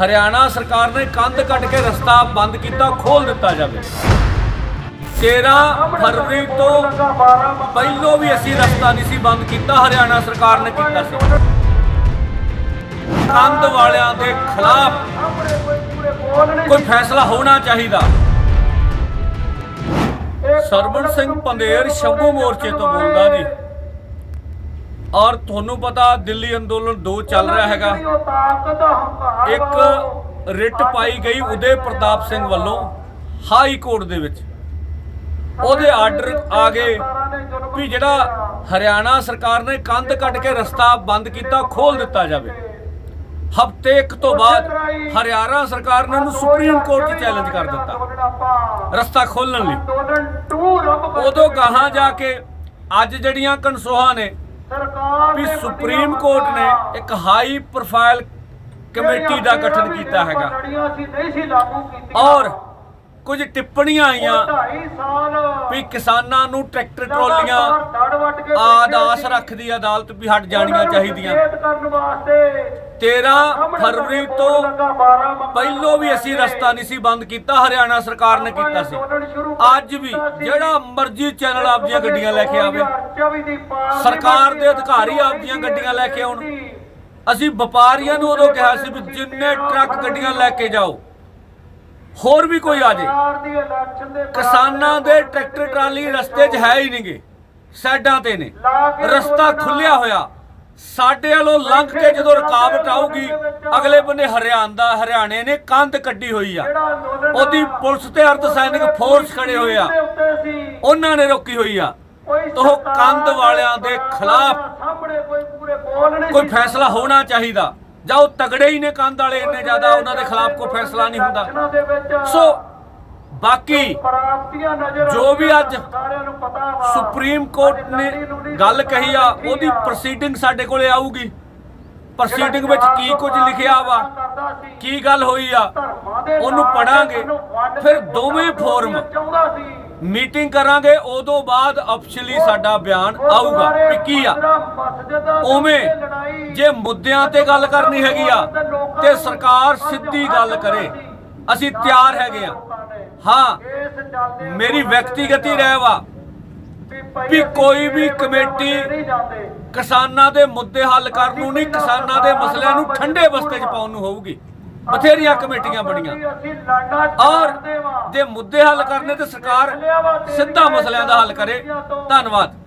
ਹਰਿਆਣਾ ਸਰਕਾਰ ਨੇ ਕੰਧ ਕੱਟ ਕੇ ਰਸਤਾ ਬੰਦ ਕੀਤਾ ਖੋਲ ਦਿੱਤਾ ਜਾਵੇ। 13 ਫਰਵਰੀ ਤੋਂ ਪਹਿਲੋਂ ਵੀ ਅਸੀਂ ਰਸਤਾ ਨਹੀਂ ਸੀ ਬੰਦ ਕੀਤਾ, ਹਰਿਆਣਾ ਸਰਕਾਰ ਨੇ ਕੀਤਾ ਸੀ। ਕੰਧ ਵਾਲਿਆਂ ਦੇ ਖਿਲਾਫ ਕੋਈ ਫੈਸਲਾ ਹੋਣਾ ਚਾਹੀਦਾ। ਸਰਵਣ ਸਿੰਘ ਪੰਦੇਰ ਸ਼ੰਭੂ ਮੋਰਚੇ ਤੋਂ ਬੋਲਦਾ ਜੀ। ਔਰ ਤੁਹਾਨੂੰ ਪਤਾ ਦਿੱਲੀ ਅੰਦੋਲਨ 2 ਚੱਲ ਰਿਹਾ ਹੈਗਾ। ਇੱਕ ਰਿਟ ਪਾਈ ਗਈ ਉਦੇ ਪ੍ਰਤਾਪ ਸਿੰਘ ਵੱਲੋਂ ਹਾਈ ਕੋਰਟ ਦੇ ਵਿੱਚ। ਉਹਦੇ ਆਰਡਰ ਆ ਗਏ ਵੀ ਜਿਹੜਾ ਹਰਿਆਣਾ ਸਰਕਾਰ ਨੇ ਕੰਧ ਕੱਟ ਕੇ ਰਸਤਾ ਬੰਦ ਕੀਤਾ ਖੋਲ ਦਿੱਤਾ ਜਾਵੇ। ਹਫ਼ਤੇ ਇੱਕ ਤੋਂ ਬਾਅਦ ਹਰਿਆਣਾ ਸਰਕਾਰ ਨੇ ਉਹਨੂੰ ਸੁਪਰੀਮ ਕੋਰਟ 'ਚ ਚੈਲੰਜ ਕਰ ਦਿੱਤਾ। ਰਸਤਾ ਖੋਲਣ ਲਈ। ਉਦੋਂ ਗਾਹਾਂ ਜਾ ਕੇ ਅੱਜ ਜਿਹੜੀਆਂ ਕਨਸੋਹਾਂ ਨੇ ਵੀ ਸੁਪਰੀਮ ਕੋਰਟ ਨੇ ਇੱਕ ਹਾਈ ਪ੍ਰੋਫਾਈਲ ਕਮੇਟੀ ਦਾ ਗਠਨ ਕੀਤਾ ਹੈਗਾ। ਔਰ ਕੁਝ ਟਿੱਪਣੀਆਂ ਆਈਆਂ। ਵੀ ਕਿਸਾਨਾਂ ਨੂੰ ਟਰੈਕਟਰ ਟਰਾਲੀਆਂ ਆਦ ਆਸ ਰੱਖਦੀ ਅਦਾਲਤ ਵੀ ਹਟ ਜਾਣੀਆਂ ਚਾਹੀਦੀਆਂ। 13 ਫਰਵਰੀ ਤੋਂ ਪਹਿਲੋਂ ਵੀ ਅਸੀਂ ਰਸਤਾ ਨਹੀਂ ਸੀ ਬੰਦ ਕੀਤਾ ਹਰਿਆਣਾ ਸਰਕਾਰ ਨੇ ਕੀਤਾ ਸੀ। ਅੱਜ ਵੀ ਜਿਹੜਾ ਮਰਜ਼ੀ ਚੈਨਲ ਆਪਦੀਆਂ ਗੱਡੀਆਂ ਲੈ ਕੇ ਆਵੇ। ਸਰਕਾਰ ਦੇ ਅਧਿਕਾਰੀ ਆਪਦੀਆਂ ਗੱਡੀਆਂ ਲੈ ਕੇ ਆਉਣ। ਅਸੀਂ ਵਪਾਰੀਆਂ ਨੂੰ ਉਦੋਂ ਕਿਹਾ ਸੀ ਵੀ ਜਿੰਨੇ ਟਰੱਕ ਗੱਡੀਆਂ ਲੈ ਕੇ ਜਾਓ ਹੋਰ ਵੀ ਕੋਈ ਆ ਜੇ। ਕਿਸਾਨਾਂ ਦੇ ਟਰੈਕਟਰ ਟਰਾਲੀ ਰਸਤੇ 'ਚ ਹੈ ਹੀ ਨਹੀਂਗੇ ਸਾਈਡਾਂ ਤੇ ਨੇ। ਰਸਤਾ ਖੁੱਲਿਆ ਹੋਇਆ। ਸਾਡੇ ਵੱਲੋਂ ਲੰਘ ਕੇ ਜਦੋਂ ਰੁਕਾਵਟ ਆਊਗੀ ਅਗਲੇ ਬੰਨੇ ਹਰਿਆਣਾ ਹਰਿਆਣੇ ਨੇ ਕੰਧ ਕੱਢੀ ਹੋਈ ਆ। ਉਹਦੀ ਪੁਲਿਸ ਤੇ ਅਰਧ ਸੈਨਿਕ ਫੋਰਸ ਖੜੇ ਹੋਏ ਆ। ਉਹਨਾਂ ਨੇ ਰੋਕੀ ਹੋਈ ਆ। ਤੋ ਕੰਧ ਵਾਲਿਆਂ ਦੇ ਖਿਲਾਫ ਕੋਈ ਫੈਸਲਾ ਹੋਣਾ ਚਾਹੀਦਾ। ਜਾਂ ਉਹ ਤਗੜੇ ਹੀ ਨੇ ਕੰਧ ਵਾਲੇ, ਇੰਨੇ ਜ਼ਿਆਦਾ ਉਹਨਾਂ ਦੇ ਖਿਲਾਫ ਕੋਈ ਫੈਸਲਾ ਨਹੀਂ ਹੁੰਦਾ। ਸੋ ਬਾਕੀ ਜੋ ਵੀ ਅੱਜ ਸੁਪਰੀਮ ਕੋਰਟ ਨੇ ਗੱਲ ਕਹੀ ਆ, ਉਹਦੀ ਪ੍ਰੋਸੀਡਿੰਗ ਸਾਡੇ ਕੋਲੇ ਆਊਗੀ। ਪ੍ਰੋਸੀਡਿੰਗ ਵਿੱਚ ਕੀ ਕੁਝ ਲਿਖਿਆ ਵਾ, ਕੀ ਗੱਲ ਹੋਈ ਆ, ਉਹਨੂੰ ਪੜਾਂਗੇ। ਫਿਰ ਦੋਵੇਂ ਫੋਰਮ ਮੀਟਿੰਗ ਕਰਾਂਗੇ, ਉਦੋਂ ਬਾਅਦ ਅਫਸ਼ਲੀ ਸਾਡਾ ਬਿਆਨ ਆਊਗਾ। ਵੀ ਕੀ ਆ, ਉਵੇਂ ਜੇ ਮੁੱਦਿਆਂ ਤੇ ਗੱਲ ਕਰਨੀ ਹੈਗੀ ਆ, ਤੇ ਸਰਕਾਰ ਸਿੱਧੀ ਗੱਲ ਕਰੇ। ਅਸੀਂ ਤਿਆਰ ਹੈਗੇ ਆ। ਹਾਂ, ਮੇਰੀ ਵਿਅਕਤੀਗਤੀ ਰਹਿ ਵਾ ਵੀ ਕੋਈ ਵੀ ਕਮੇਟੀ ਕਿਸਾਨਾਂ ਦੇ ਮੁੱਦੇ ਹੱਲ ਕਰਨ ਨੂੰ ਨਹੀਂ, ਕਿਸਾਨਾਂ ਦੇ ਮਸਲਿਆਂ ਨੂੰ ਠੰਡੇ ਬਸਤੇ 'ਚ ਪਾਉਣ ਨੂੰ ਹੋਊਗੀ। ਬਥੇਰੀਆਂ ਕਮੇਟੀਆਂ ਬਣੀਆਂ। ਔਰ ਜੇ ਮੁੱਦੇ ਹੱਲ ਕਰਨੇ ਤੇ ਸਰਕਾਰ ਸਿੱਧਾ ਮਸਲਿਆਂ ਦਾ ਹੱਲ ਕਰੇ ਧੰਨਵਾਦ।